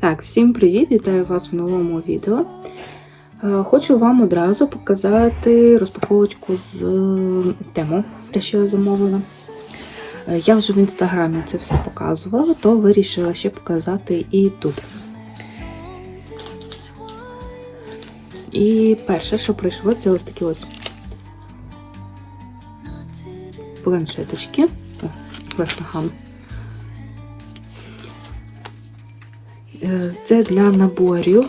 Так, всім привіт! Вітаю вас в новому відео. Е, Хочу вам одразу показати розпаковочку з е, тему, те, що я замовила. Е, Я вже в інстаграмі це все показувала, то вирішила ще показати і тут. І перше, що прийшло, це ось такі ось планшеточки. О, Це для наборів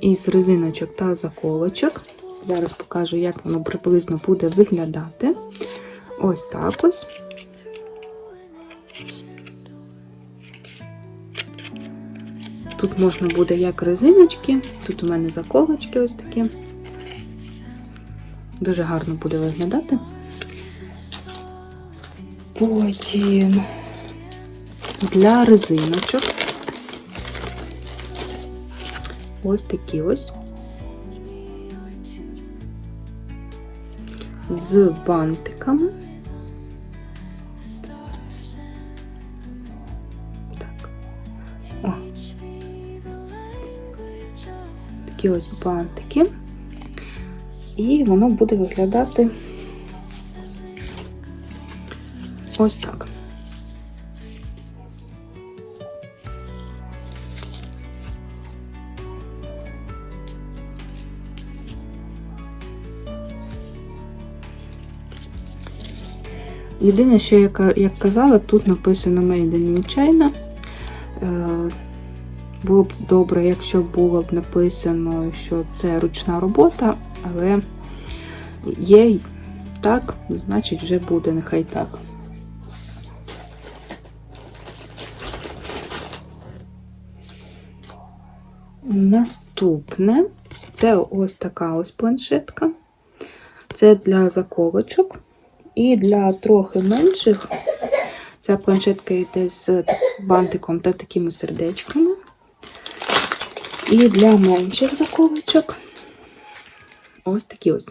із резиночок та заколочок. Зараз покажу, як воно приблизно буде виглядати. Ось так ось. Тут можна буде як резиночки, тут у мене заколочки ось такі. Дуже гарно буде виглядати. Потім для резиночок. Ось такі ось. З бантиками. Так. О. Такі ось бантики. І воно буде виглядати ось так. Єдине, що я як казала, тут написано Made in China. Е, Було б добре, якщо було б написано, що це ручна робота, але є так, значить вже буде, нехай так. Наступне це ось така ось планшетка. Це для заколочок. І для трохи менших ця планшетка йде з бантиком та такими сердечками. І для менших заколочок ось такі ось.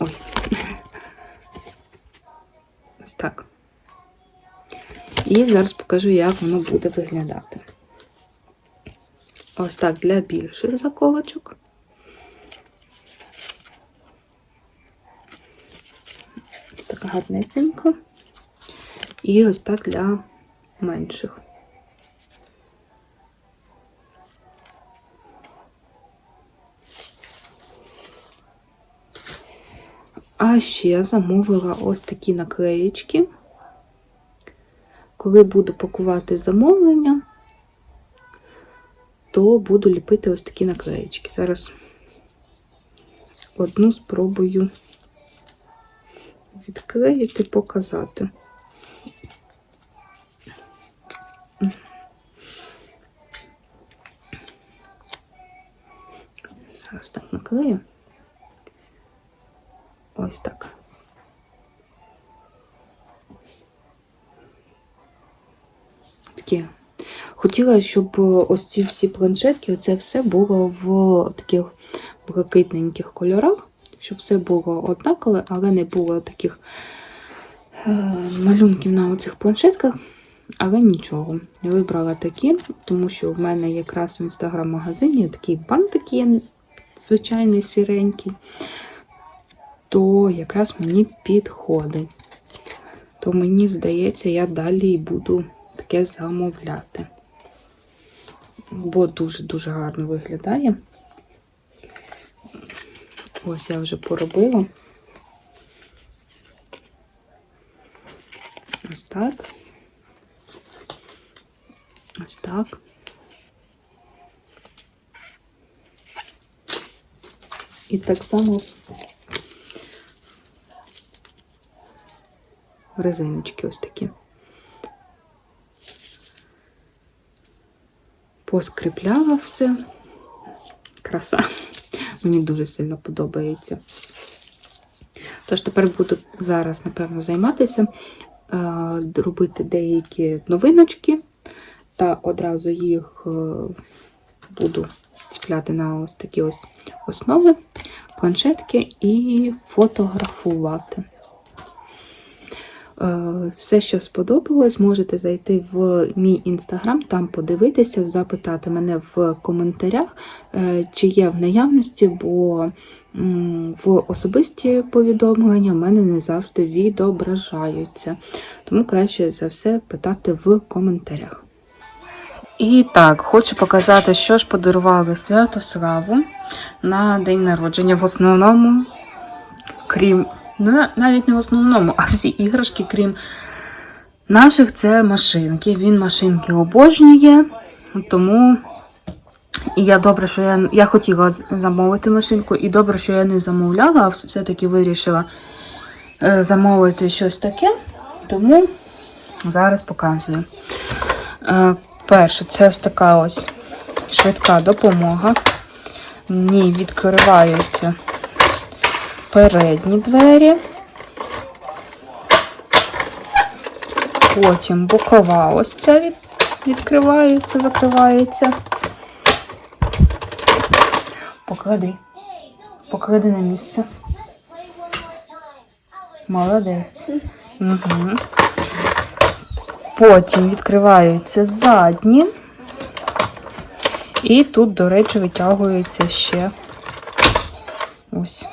Ой. Ось так. І зараз покажу, як воно буде виглядати. Ось так для більших заколочок. Така гарнесенька. І ось так для менших. А ще замовила ось такі наклеєчки. Коли буду пакувати замовлення, то буду ліпити ось такі наклеєчки. Зараз одну спробую відклеїти, показати. Зараз так наклею. Ось так. Такі. Хотіла, щоб ось ці всі планшетки, оце все було в таких блакитненьких кольорах щоб все було однакове, але не було таких е, малюнків на оцих планшетках. Але нічого. Я вибрала такі, тому що в мене якраз в інстаграм-магазині такий бантик є звичайний сіренький, то якраз мені підходить. То мені здається, я далі буду таке замовляти. Бо дуже-дуже гарно виглядає. Ось я вже поробила. Ось так. Ось так. І так само резиночки ось такі. Поскріпляла все. Краса. Мені дуже сильно подобається. Тож тепер буду зараз, напевно, займатися, е, робити деякі новиночки, та одразу їх е, буду ціпляти на ось такі ось основи, планшетки і фотографувати. Е, Все, що сподобалось, можете зайти в мій інстаграм, там подивитися, запитати мене в коментарях, е, чи є в наявності, бо в особисті повідомлення в мене не завжди відображаються. Тому краще за все питати в коментарях. І так, хочу показати, що ж подарували Святославу на день народження. В основному, крім, ну, навіть не в основному, а всі іграшки, крім наших, це машинки. Він машинки обожнює, тому і я добре, що я, я хотіла замовити машинку, і добре, що я не замовляла, а все-таки вирішила е, замовити щось таке. Тому зараз показую. Е, Перше, це ось така ось швидка допомога. В ній відкриваються передні двері. Потім бокова ось ця від, відкривається, закривається. Поклади. Поклади на місце. Молодець. Угу. Потім відкриваються задні. І тут, до речі, витягується ще ось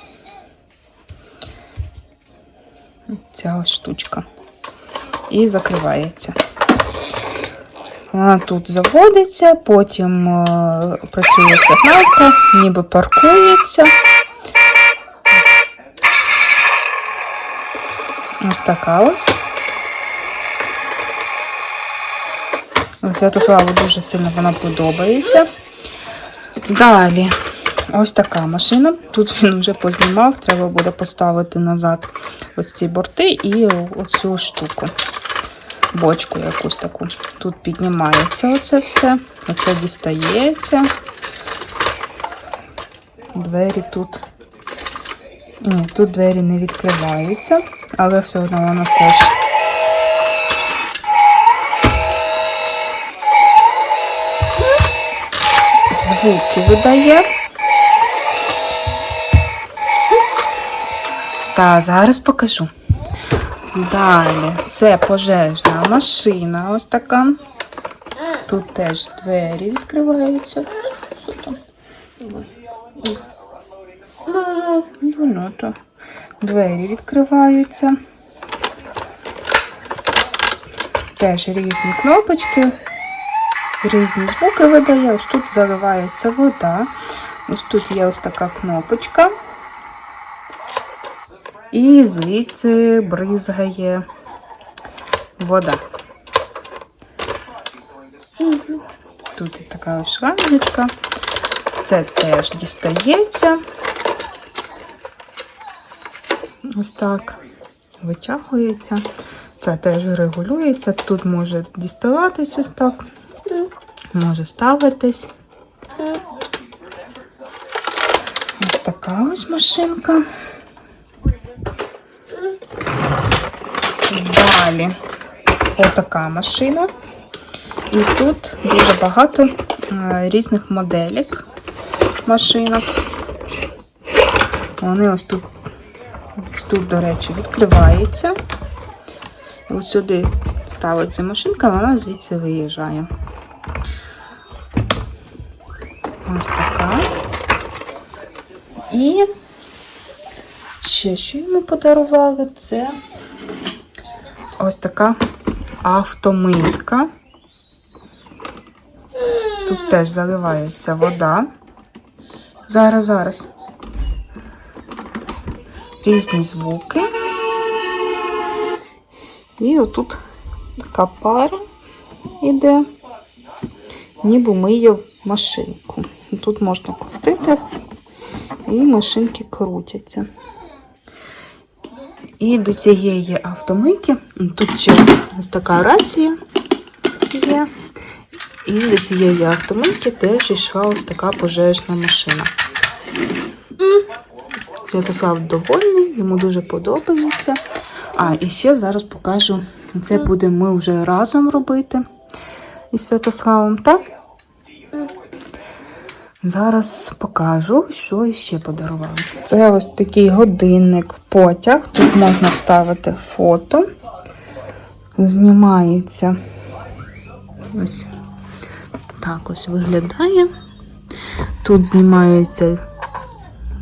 ця ось штучка. І закривається. Вона тут заводиться, потім е, працює сигналка, ніби паркується. Ось така ось. Святославу дуже сильно вона подобається. Далі, ось така машина. Тут він вже познімав, треба буде поставити назад ось ці борти і оцю штуку, бочку якусь таку. Тут піднімається оце все, оце дістається. Двері тут. Ні, тут двері не відкриваються, але все одно воно теж. звуки видає. Та, зараз покажу. Далі, це пожежна машина ось така. Тут теж двері відкриваються. Що там? Ну, ну, то. Двері відкриваються. Теж різні кнопочки різні звуки видає. Ось тут заливається вода. Ось тут є ось така кнопочка. І звідси бризгає вода. Тут така ось шлангочка. Це теж дістається. Ось так. Витягується. Це теж регулюється. Тут може діставатись ось так може ставитись. Ось така ось машинка. Далі отака машина. І тут дуже багато е, різних моделек машинок. Вони ось тут, ось тут, до речі, відкриваються. Ось сюди ставиться машинка, вона звідси виїжджає. Ось така. І ще що йому подарували, це ось така автомийка. Тут теж заливається вода. Зараз, зараз. Різні звуки. І отут така пара іде, ніби миє машинку. Тут можна крутити, і машинки крутяться. І до цієї автомийки, тут ще ось така рація є. І до цієї автомийки теж йшла ось така пожежна машина. Святослав довольний, йому дуже подобається. А, і ще зараз покажу. Це будемо ми вже разом робити із Святославом, так? Зараз покажу, що ще подарували. Це ось такий годинник, потяг. Тут можна вставити фото. знімається. Ось так ось виглядає. Тут знімаються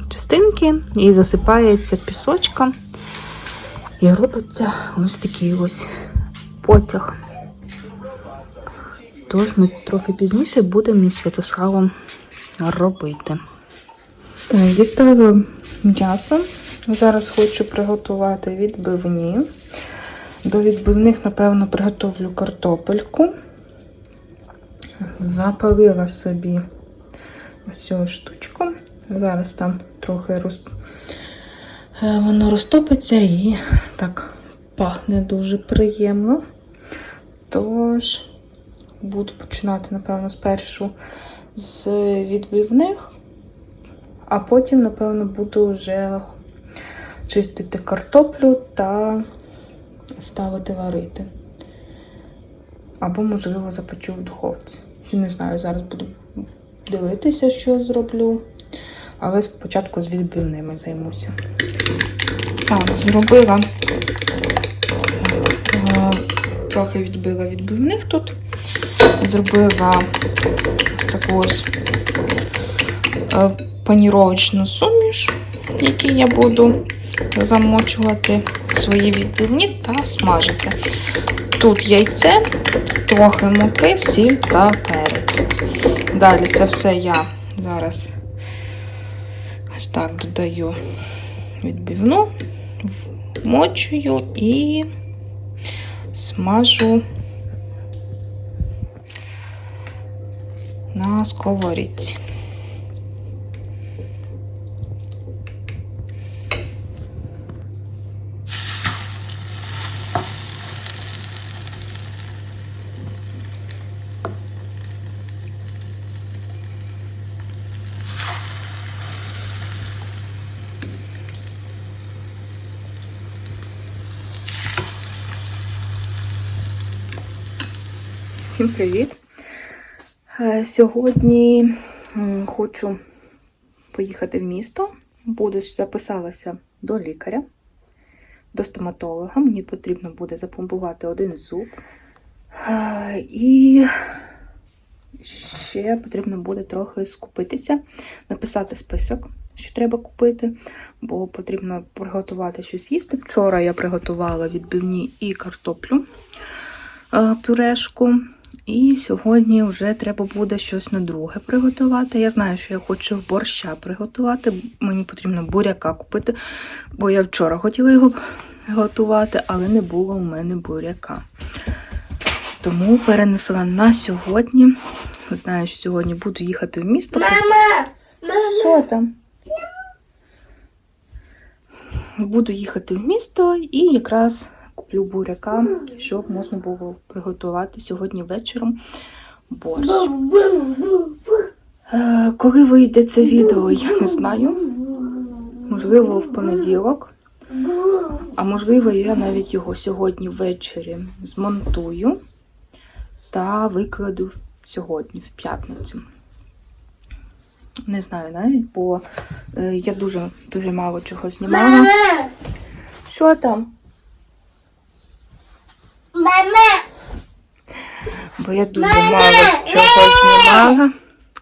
частинки і засипається пісочком. І робиться ось такий ось потяг. Тож ми трохи пізніше будемо із Святославом робити. Так, дістала м'ясо. Зараз хочу приготувати відбивні. До відбивних, напевно, приготовлю картопельку. Запалила собі ось цю штучку. Зараз там трохи роз... е, воно розтопиться і так пахне дуже приємно. Тож буду починати, напевно, спершу з відбивних, а потім, напевно, буду вже чистити картоплю та ставити варити. Або, можливо, запечу в духовці. Ще не знаю, зараз буду дивитися, що зроблю. Але спочатку з відбивними займуся. Так, зробила е, трохи відбила відбивних тут. Зробила таку ось е, паніровочну суміш, в я буду замочувати свої відбивні та смажити. Тут яйце, трохи муки, сіль та перець. Далі це все я зараз ось так додаю відбивну, вмочую і смажу на сковорідці. Всім привіт! Е, Сьогодні хочу поїхати в місто. Буду записалася до лікаря, до стоматолога. Мені потрібно буде запомбувати один зуб. Е, І ще потрібно буде трохи скупитися, написати список, що треба купити, бо потрібно приготувати щось їсти. Вчора я приготувала відбивні і картоплю е, пюрешку. І сьогодні вже треба буде щось на друге приготувати. Я знаю, що я хочу борща приготувати. Мені потрібно буряка купити, бо я вчора хотіла його готувати, але не було у мене буряка. Тому перенесла на сьогодні. Знаю, що сьогодні буду їхати в місто. Мама! Що там? Буду їхати в місто і якраз куплю буряка, щоб можна було приготувати сьогодні вечором борщ. Е, Коли вийде це відео, я не знаю. Можливо, в понеділок. А можливо, я навіть його сьогодні ввечері змонтую та викладу сьогодні, в п'ятницю. Не знаю навіть, бо е, я дуже дуже мало чого знімала. Що там? Мама! Бо я дуже мало чого знімала.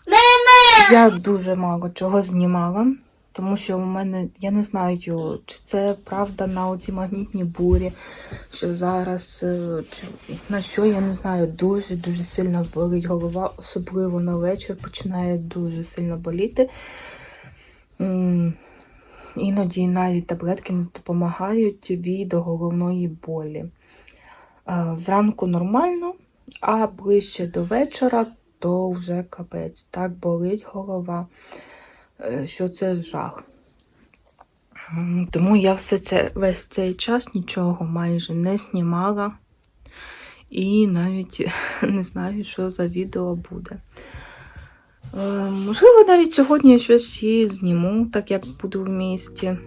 Мама! Я дуже мало чого знімала, тому що у мене, я не знаю, чи це правда на оці магнітні бурі, що зараз, е, чи на що, я не знаю, дуже-дуже сильно болить голова, особливо на вечір починає дуже сильно боліти. Іноді навіть таблетки не допомагають від головної болі. Е, Зранку нормально, а ближче до вечора то вже капець. Так болить голова, е, що це жах. Тому я все це, весь цей час нічого майже не знімала. І навіть не знаю, що за відео буде. Е, Можливо, навіть сьогодні я щось і зніму, так як буду в місті.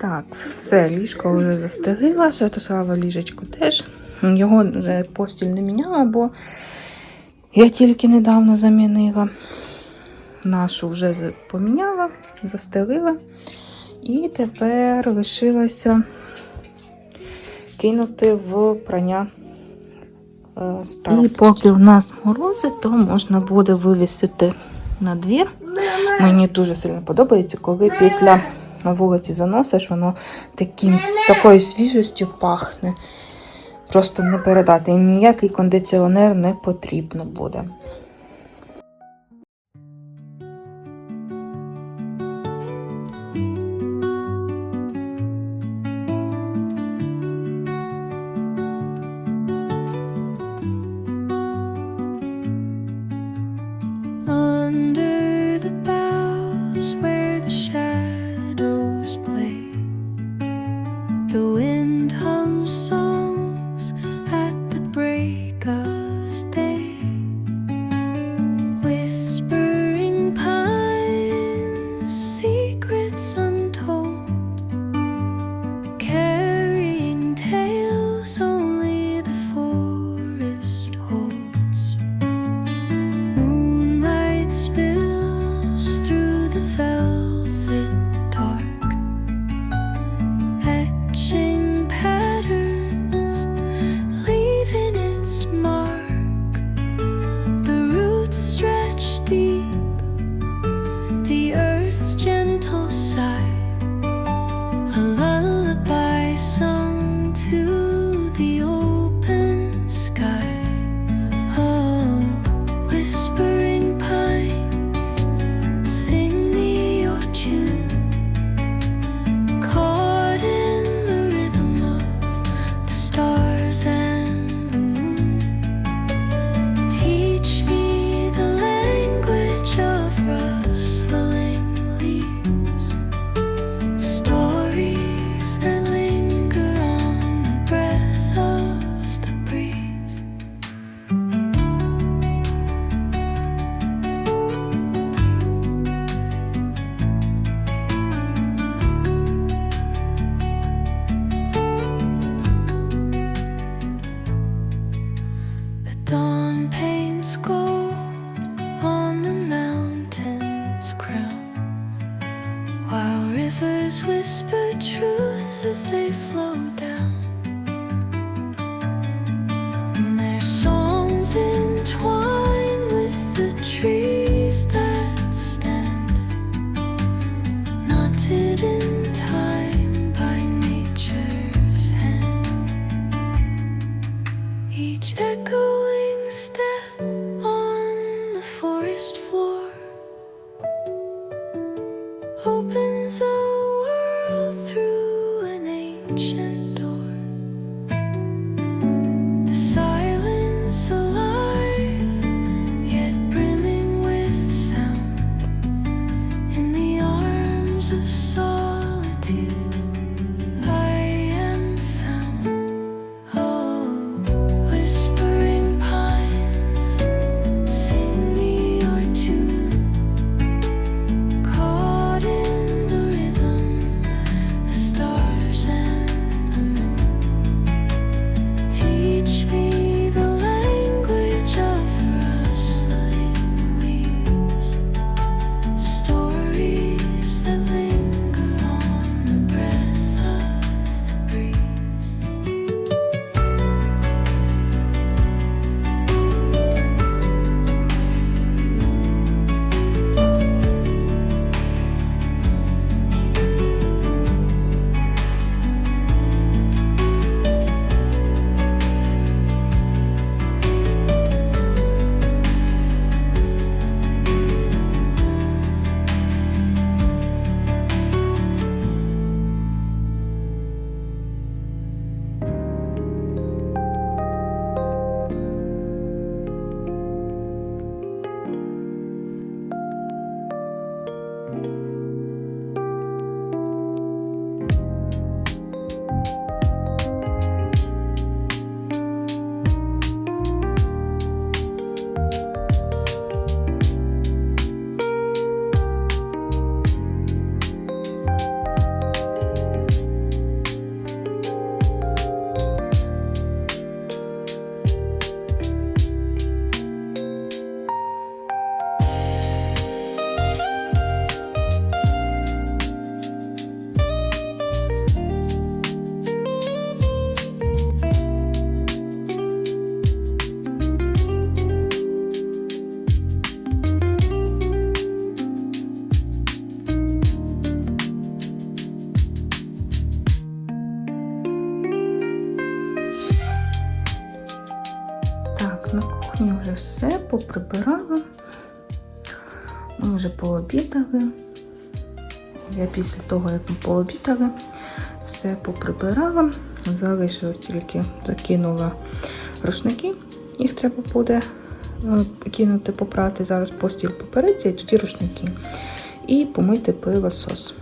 Так, все, ліжко вже застелила, Святослава ліжечко теж. Його вже постіль не міняла, бо я тільки недавно замінила. Нашу вже поміняла, застелила. І тепер лишилося кинути в прання. Е, став. І поки в нас морози, то можна буде вивісити на двір. Мені дуже сильно подобається, коли після на вулиці заносиш, воно таким, з такою свіжістю пахне. Просто не передати. І ніякий кондиціонер не потрібно буде. opens a world through an ancient Ми вже пообідали. Я після того, як ми пообідали, все поприбирала. залишила тільки закинула рушники. Їх треба буде е, кинути попрати зараз постіль попереться і тоді рушники. І помити пилосос.